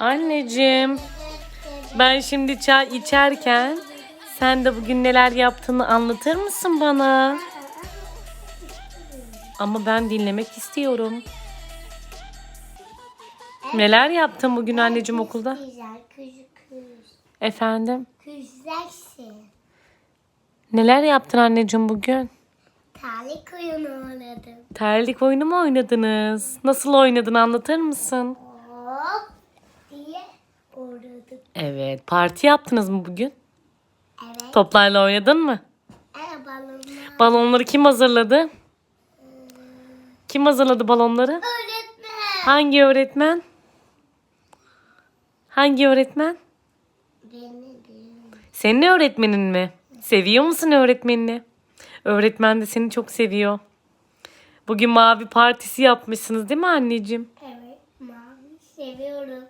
Anneciğim, ben şimdi çay içerken sen de bugün neler yaptığını anlatır mısın bana? Ama ben dinlemek istiyorum. Neler yaptın bugün anneciğim okulda? Güzel kız. Efendim? Güzelsin. Neler yaptın anneciğim bugün? Terlik oyunu oynadım. Terlik oyunu mu oynadınız? Nasıl oynadın anlatır mısın? Oynadık. Evet, parti yaptınız mı bugün? Evet. Toplarla oynadın mı? El balonlar. Balonları kim hazırladı? Kim hazırladı balonları? Öğretmen. Hangi öğretmen? Hangi öğretmen? Beni değil. Senin öğretmenin mi? Seviyor musun öğretmenini? Öğretmen de seni çok seviyor. Bugün mavi partisi yapmışsınız değil mi anneciğim? Evet. Mavi seviyorum.